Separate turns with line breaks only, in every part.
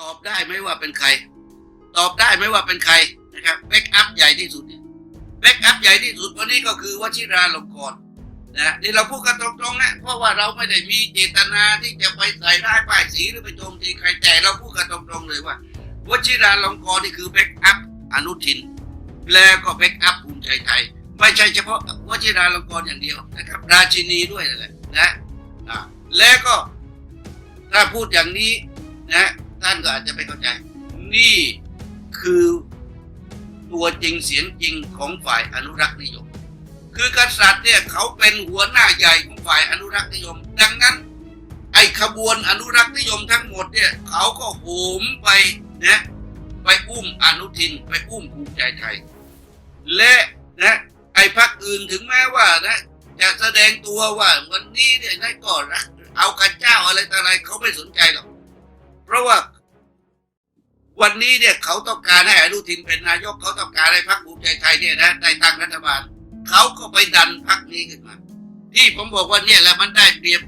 ตอบได้ไหมว่าเป็นใคร ตอบได้ไหมว่าเป็นใครนะครับแบ็กอัพใหญ่ที่สุดเนี่ยแบ็กอัพใหญ่ที่สุดวันนี้ก็คือวชิราลงกรณ์นะนี่เราพูดกันตรงๆนะเพราะว่าเราไม่ได้มีเจตนาที่จะไปใส่ร้ายป้ายสีหรือไปโจมตีใครแต่เราพูดกันตรงๆเลยว่าวชิราลงกรณ์นี่คือแบ็กอัพอนุทิน แล้วก็แบ็กอัพภูมิใจไทย ไม่ใช่เฉพาะวชิราลงกรณ์อย่างเดียวนะครับราชินีด้วยนั่นแหละนะแล้วก็ถ้าพูดอย่างนี้นะ ท่านก็อาจจะไม่เข้าใจ นี่คือตัวจริงเสียงจริงของฝ่ายอนุรักษ์นิยม คือกษัตริย์เนี่ยเขาเป็นหัวหน้าใหญ่ของฝ่ายอนุรักษ์นิยม ดังนั้น ไอ้ขบวนอนุรักษ์นิยมทั้งหมดเนี่ยเขาก็โหมไปนะไปอุ้มอนุทินไปอุ้มภูมิใจไทย และนะไอ้พรรคอื่นถึงแม้ว่านะจะแสดงตัวว่าวันนี้เนี่ยนายก็รักเอากันเจ้าอะไรต่ออะไรเขาไม่สนใจหรอก เพราะว่าวันนี้เนี่ยเขาต้องการให้อนุทินเป็นนายกเขาต้องการให้พรรคภูมิใจไทยเนี่ยนะได้ตั้งรัฐบาลเขาก็ไปดันพรรคนี้ขึ้นมา ที่ผมบอกว่าเนี่ยแหละมันได้เปรียบ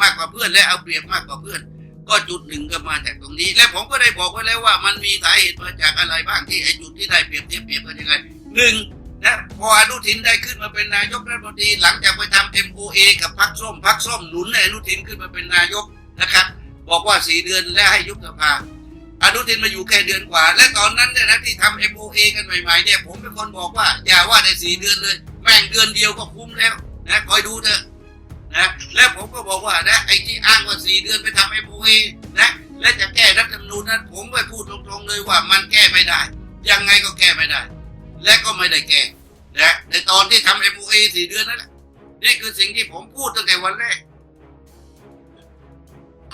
มากกว่าเพื่อนและเอาเปรียบมากกว่าเพื่อน ก็จุดหนึ่งก็มาจากตรงนี้ และผมก็ได้บอกไว้แล้วว่ามันมีสาเหตุมาจากอะไรบ้างที่ไอ้จุดที่ได้เปรียบเทียบเปรียบกันยังไงหนึ่งนะพออนุทินได้ขึ้นมาเป็นนายกรัฐมนตรีหลังจากไปทำ MOA กับพรรคส้มพรรคส้มหนุนอนุทินขึ้นมาเป็นนายกนะครับ บอกว่าสี่เดือนและให้ยุบสภาอนุทินมาอยู่แค่เดือนกว่า และตอนนั้นเนี่ยนะที่ทำ MOA กันใหม่ๆเนี่ยผมเป็นคนบอกว่า อย่าว่าในสี่เดือนเลย แม่งเดือนเดียวก็คุ้มแล้วนะคอยดูเถอะนะและผมก็บอกว่านะไอ้ที่อ้างว่าสี่เดือนไปทำ MOA นะและจะแก้รัฐธรรมนูญนั้น ผมไปพูดตรงๆเลยว่ามันแก้ไม่ได้ ยังไงก็แก้ไม่ได้ และก็ไม่ได้แก้นะในตอนที่ทำ MOA สี่เดือนนั่นแหละนี่คือสิ่งที่ผมพูดตั้งแต่วันแรก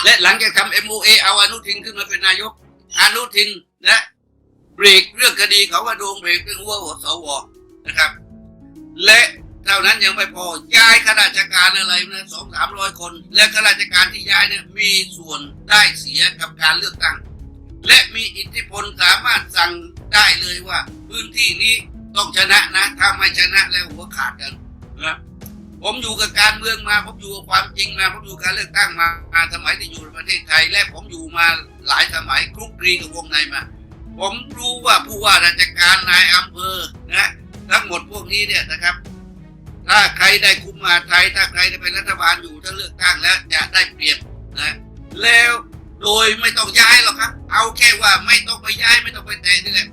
และหลังจากทำ MOA เอาอนุทินขึ้นมาเป็นนายก อนุทินนะเบรกเรื่องคดีเขาว่าโดนเบรกเรื่องหัวหัวสวนะครับ และเท่านั้นยังไม่พอย้ายข้าราชการอะไรนะสองสามร้อยคน และข้าราชการที่ย้ายเนี่ยมีส่วนได้เสียกับการเลือกตั้ง และมีอิทธิพลสามารถสั่งได้เลยว่า พื้นที่นี้ต้องชนะนะถ้าไม่ชนะแล้วหัวขาดกันนะ ผมอยู่กับการเมืองมา ผมอยู่กับความจริงมา ผมอยู่กับการเลือกตั้งมามาสมัยที่อยู่ในประเทศไทย และผมอยู่มาหลายสมัยคลุกคลีกับวงในมา ผมรู้ว่าผู้ว่าราชการนายอำเภอนะทั้งหมดพวกนี้เนี่ยนะครับ ถ้าใครได้คุมมาไทย ถ้าใครได้เป็นรัฐบาลอยู่ถ้าเลือกตั้งแล้วจะได้เปรียบนะแล้วโดยไม่ต้องย้ายหรอกครับ เอาแค่ว่าไม่ต้องไปย้ายไม่ต้องไปแตะนี่แหละ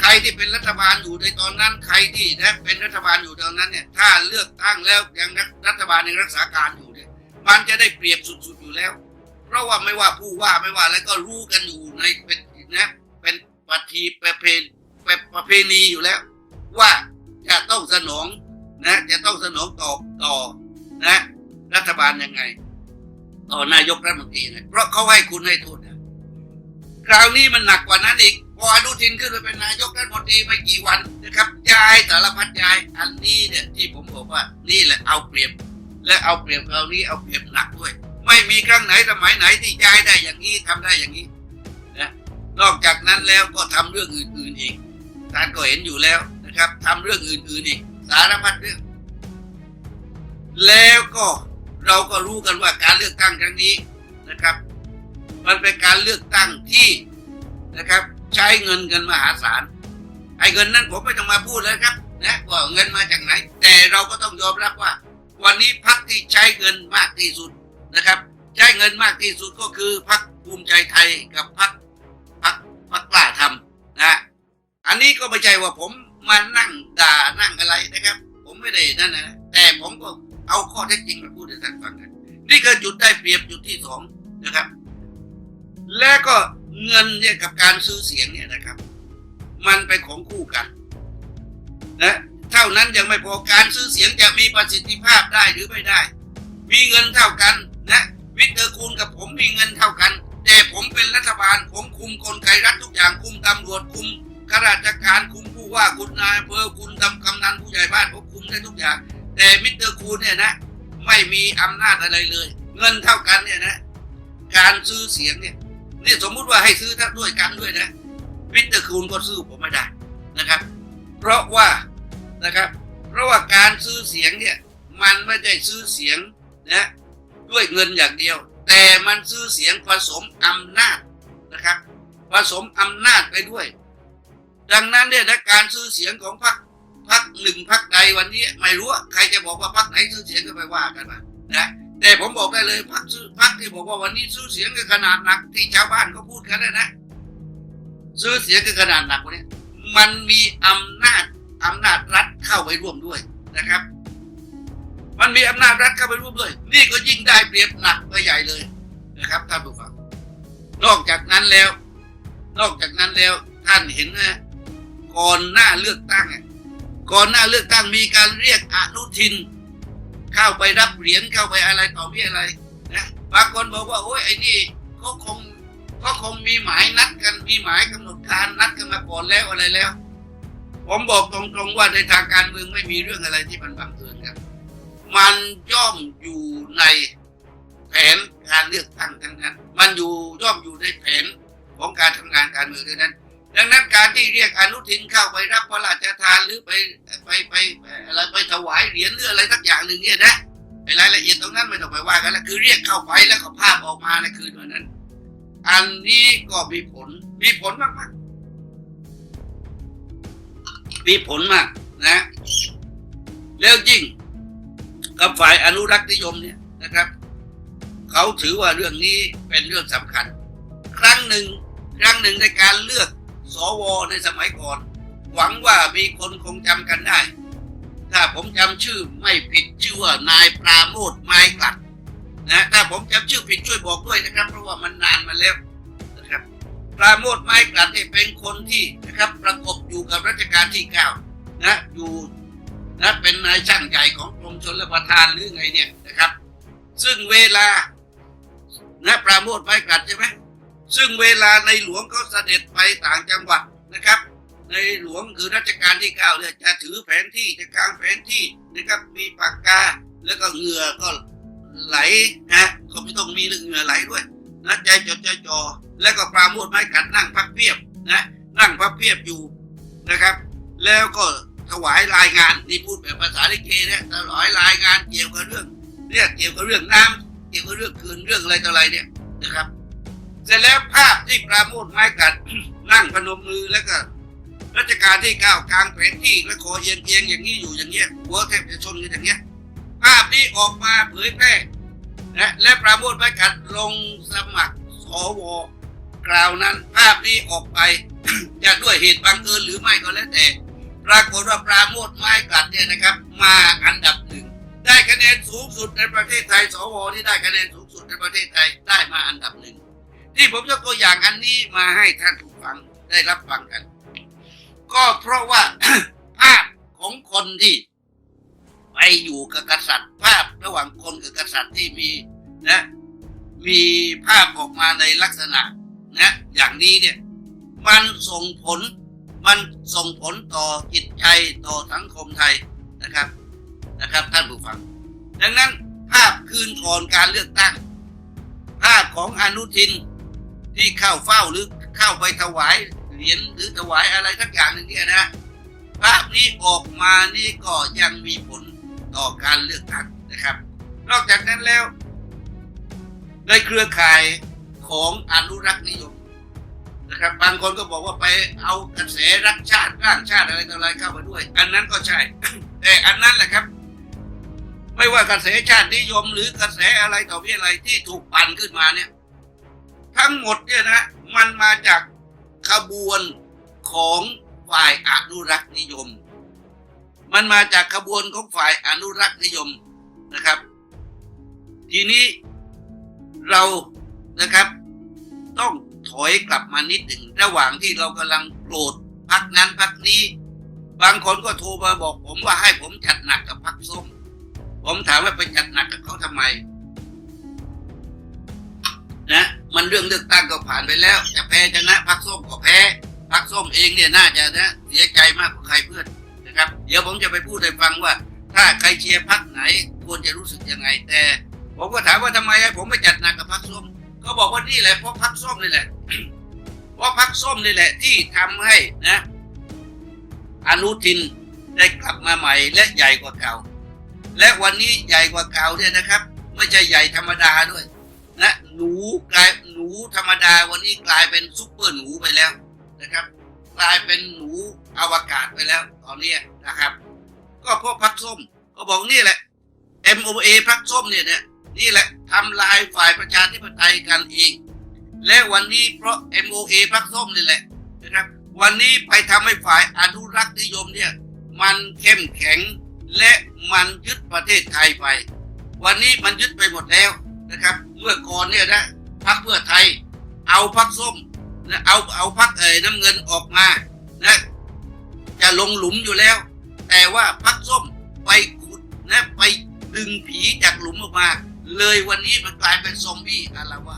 ใครที่เป็นรัฐบาลอยู่ในตอนนั้น ใครที่นะเป็นรัฐบาลอยู่ตอนนั้นเนี่ยถ้าเลือกตั้งแล้วยังรัฐบาลยังรักษาการอยู่เนี่ยมันจะได้เปรียบสุดๆอยู่แล้ว เพราะว่าไม่ว่าผู้ว่าไม่ว่าอะไรก็รู้กันอยู่ในเป็นนะเป็นปฏิประเพณป็นประเพณีอยู่แล้ว ว่าจะต้องสนองนะจะต้องสนองตอบต่อนะรัฐบาลยังไง ต่อนายกรัฐมนตรีนะเพราะเขาให้คุณให้โทษนะคราวนี้มันหนักกว่านั้นอีก พออนุทินขึ้นไปเป็นนายกรัฐมนตรีไม่กี่วันนะครับย้ายสารพัดย้ายอันนี้เนี่ยที่ผมบอกว่านี่แหละเอาเปรียบ และเอาเปรียบคราวนี้เอาเปรียบหนักด้วย ไม่มีครั้งไหนสมัยไหนที่ย้ายได้อย่างนี้ทำได้อย่างนี้นะนอกจากนั้นแล้วก็ทำเรื่องอื่นๆอีกท่านก็เห็นอยู่แล้วนะครับทำเรื่องอื่นๆอีกสารพัดเรื่อง แล้วก็เราก็รู้กันว่าการเลือกตั้งครั้งนี้นะครับ มันเป็นการเลือกตั้งที่นะครับ ใช้เงินกันมหาศาลไอ้เงินนั้นผมไม่ต้องมาพูดแล้วครับนะว่าเงินมาจากไหน แต่เราก็ต้องยอมรับว่า วันนี้พรรคที่ใช้เงินมากที่สุดนะครับ ใช้เงินมากที่สุดก็คือพรรคภูมิใจไทยกับพรรคพรรคพรรคกล้าทำนะอันนี้ก็ไม่ใช่ว่าผมมานั่งด่านั่งอะไรนะครับ ผมไม่ได้นั่นนะแต่ผมก็เอาข้อเท็จจริงมาพูดให้ท่านฟังกันนี่คือจุดได้เปรียบจุดที่สองนะครับ และก็ เงินเนี่ยกับการซื้อเสียงเนี่ยนะครับ มันเป็นของคู่กันนะเท่านั้นยังไม่พอการซื้อเสียงจะมีประสิทธิภาพได้หรือไม่ได้ มีเงินเท่ากันนะวิทเตอร์คูณกับผมมีเงินเท่ากัน แต่ผมเป็นรัฐบาลผมคุมกลไกรัฐทุกอย่างคุมตำรวจคุมข้าราชการคุมผู้ว่าคุณนายอำเภอคุณทำกำนันผู้ใหญ่บ้านผมคุมได้ทุกอย่าง แต่มิสเตอร์คูณเนี่ยนะ ไม่มีอำนาจอะไรเลย เงินเท่ากันเนี่ยนะ การซื้อเสียงเนี่ย นี่สมมุติว่าให้ซื้อทั้งด้วยกันด้วยนะมิสเตอร์คูณก็ซื้อผมไม่ได้นะครับ เพราะว่านะครับ เพราะว่าการซื้อเสียงเนี่ยมันไม่ได้ซื้อเสียงนะด้วยเงินอย่างเดียว แต่มันซื้อเสียงผสมอำนาจนะครับ ผสมอำนาจไปด้วย ดังนั้นเนี่ยถ้าการซื้อเสียงของพรรคพรรคหนึ่งพรรคใดวันนี้ ไม่รู้ใครจะบอกว่าพรรคไหนซื้อเสียงก็ไปว่ากันมานะ แต่ผมบอกได้เลยพรรคซื้อพรรคที่บอกว่าวันนี้ซื้อเสียงกันขนาดหนัก ที่ชาวบ้านเขาพูดกันนะนะ ซื้อเสียงกันขนาดหนักวันนี้มันมีอำนาจอำนาจรัฐเข้าไปร่วมด้วยนะครับ มันมีอำนาจรัฐเข้าไปร่วมด้วย นี่ก็ยิ่งได้เปรียบหนักไปใหญ่เลยนะครับท่านผู้ฟังนอกจากนั้นแล้ว นอกจากนั้นแล้วท่านเห็นนะก่อนหน้าเลือกตั้งก่อนหน้าเลือกตั้งมีการเรียกอนุทิน เข้าไปรับเหรียญเข้าไปอะไรต่อมีอะไรนะบางคนบอกว่าโอ้ยไอ้นี่เขาคงเขาคงมีหมายนัดกันมีหมายกำหนดการนัดกันมาก่อนแล้วอะไรแล้ว ผมบอกตรงๆว่าในทางการเมืองไม่มีเรื่องอะไรที่มันบังเอิญครับ มันย่อมอยู่ในแผนการเลือกตั้งทั้งนั้น มันอยู่ย่อมอยู่ในแผนของการทำงานการเมืองทั้งนั้น ดังนั้นการที่เรียกอนุทินเข้าไปรับพระราชทานหรือไปไปไปอะไรไปถวายเหรียญหรืออะไรสักอย่างหนึ่งเนี่ยนะไอ้รายละเอียดตรงนั้นไม่ต้องไปว่ากันแล้วคือเรียกเข้าไปแล้วก็ภาพออกมาในคืนวันนั้น อันนี้ก็มีผลมีผลมากๆมีผลมากนะ แล้วยิ่งกับฝ่ายอนุรักษ์นิยมเนี่ยนะครับ เขาถือว่าเรื่องนี้เป็นเรื่องสำคัญ ครั้งหนึ่งครั้งหนึ่งในการเลือก สวในสมัยก่อน หวังว่ามีคนคงจำกันได้ ถ้าผมจำชื่อไม่ผิดชื่อว่านายปราโมทไม้กลัดนะถ้าผมจำชื่อผิดช่วยบอกด้วยนะครับ เพราะว่ามันนานมาแล้วนะครับปราโมทไม้กลัดเนี่ยเป็นคนที่นะครับประกบอยู่กับรัชกาลที่เก้านะอยู่นะเป็นนายช่างใหญ่ของกรมชลประทานหรือไงเนี่ยนะครับ ซึ่งเวลานะปราโมทไม้กลัดใช่ไหม ซึ่งเวลาในหลวงเขาเสด็จไปต่างจังหวัดนะครับ ในหลวงคือรัชกาลที่เก้าเนี่ยจะถือแผนที่จะกางแผนที่นะครับมีปากกาแล้วก็เหงื่อก็ไหลนะก็ไม่ต้องมีเรื่องเหงื่อไหลด้วยนะใจจดใจจ่อแล้วก็ปราโมทไม้กัดนั่งพักเพียบนะนั่งพักเพียบอยู่นะครับ แล้วก็ถวายรายงานนี่พูดแบบภาษาลิเกเนี่ยถวายรายงานเกี่ยวกับเรื่องเนี่ยเกี่ยวกับเรื่องน้ำเกี่ยวกับเรื่องคืนเรื่องอะไรต่ออะไรเนี่ยนะครับ เสร็จแล้วภาพที่ปราโมทไม้กัดนั่งพนมมือแล้วก็รัชกาลที่เก้ากลางแผนที่และคอเอียงเอียงอย่างนี้อยู่อย่างเงี้ยหัวแทบจะชนกันอย่างเงี้ย ภาพนี้ออกมาเผยแพร่นะและปราโมทไม้กัดลงสมัครสวกล่าวนั้นภาพนี้ออกไปจะด้วยเหตุบังเอิญหรือไม่ก็แล้วแต่ ปรากฏว่าปราโมทไม้กัดเนี่ยนะครับ มาอันดับหนึ่งได้คะแนนสูงสุดในประเทศไทย สวที่ได้คะแนนสูงสุดในประเทศไทยได้มาอันดับหนึ่ง ที่ผมยกตัวอย่างอันนี้มาให้ท่านผู้ฟังได้รับฟังกัน ก็เพราะว่าภาพของคนที่ไปอยู่กับกษัตริย์ ภาพระหว่างคนกับกษัตริย์ที่มีนะ มีภาพออกมาในลักษณะนะ อย่างนี้เนี่ย มันส่งผลมันส่งผลต่อจิตใจต่อสังคมไทยนะครับนะครับ ท่านผู้ฟัง ดังนั้นภาพคืนก่อนการเลือกตั้ง ภาพของอนุทิน ที่เข้าเฝ้าหรือเข้าไปถวายเหรียญหรือถวายอะไรทักอย่างหนึ่งเนี่ยนะภาพนี้ออกมานี่ก็ยังมีผลต่อการเลือกตั้งนะครับ นอกจากนั้นแล้ว ในเครือข่ายของอนุรักษ์นิยมนะครับบางคนก็บอกว่าไปเอากระแสรักชาติร่างชาติอะไรต่ออะไรเข้ามาด้วย อันนั้นก็ใช่ แต่อันนั้นแหละครับ ไม่ว่ากระแสชาตินิยมหรือกระแสอะไรต่อมีอะไรที่ถูกปั่นขึ้นมาเนี่ย ทั้งหมดเนี่ยนะมันมาจากขบวนของฝ่ายอนุรักษ์นิยม มันมาจากขบวนของฝ่ายอนุรักษ์นิยมนะครับ ทีนี้เรานะครับ ต้องถอยกลับมานิดหนึ่งระหว่างที่เรากำลังโกรธพักนั้นพักนี้ บางคนก็โทรมาบอกผมว่าให้ผมจัดหนักกับพักส้ม ผมถามว่าไปจัดหนักกับเขาทำไม มันเรื่องเลือกตั้งก็ผ่านไปแล้ว จะแพ้ชนะพักส้มก็แพ้พักส้มเองเนี่ยน่าจะนะเสียใจมากกว่าใครเพื่อนนะครับ เดี๋ยวผมจะไปพูดให้ฟังว่า ถ้าใครเชียร์พักไหนควรจะรู้สึกยังไง แต่ผมก็ถามว่าทำไมผมไม่จัดหนักกับพักส้มเขาบอกว่านี่แหละเพราะพักส้มนี่แหละเพราะพักส้มนี่แหละที่ทำให้นะ อนุทินได้กลับมาใหม่และใหญ่กว่าเก่า และวันนี้ใหญ่กว่าเก่าเนี่ยนะครับ ไม่ใช่ใหญ่ธรรมดาด้วย นะหนูกลายหนูธรรมดาวันนี้กลายเป็นซุปเปอร์หนูไปแล้วนะครับ กลายเป็นหนูอวกาศไปแล้วตอนนี้นะครับ ก็เพราะพักส้มก็บอกนี่แหละ MOA พักส้มเนี่ยเนี่ยนี่แหละทำลายฝ่ายประชาธิปไตยกันเอง และวันนี้เพราะ MOA พักส้มนี่แหละนะครับ วันนี้ไปทำให้ฝ่ายอนุรักษ์นิยมเนี่ยมันเข้มแข็งและมันยึดประเทศไทยไป วันนี้มันยึดไปหมดแล้ว นะครับ เมื่อก่อนเนี่ยนะพักเพื่อไทย เอาพักส้มนะเอาเอาพักเอ่ยน้ำเงินออกมานะจะลงหลุมอยู่แล้ว แต่ว่าพักส้มไปขุดนะไปดึงผีจากหลุมออกมา เลยวันนี้มันกลายเป็นซอมบี้อาละวา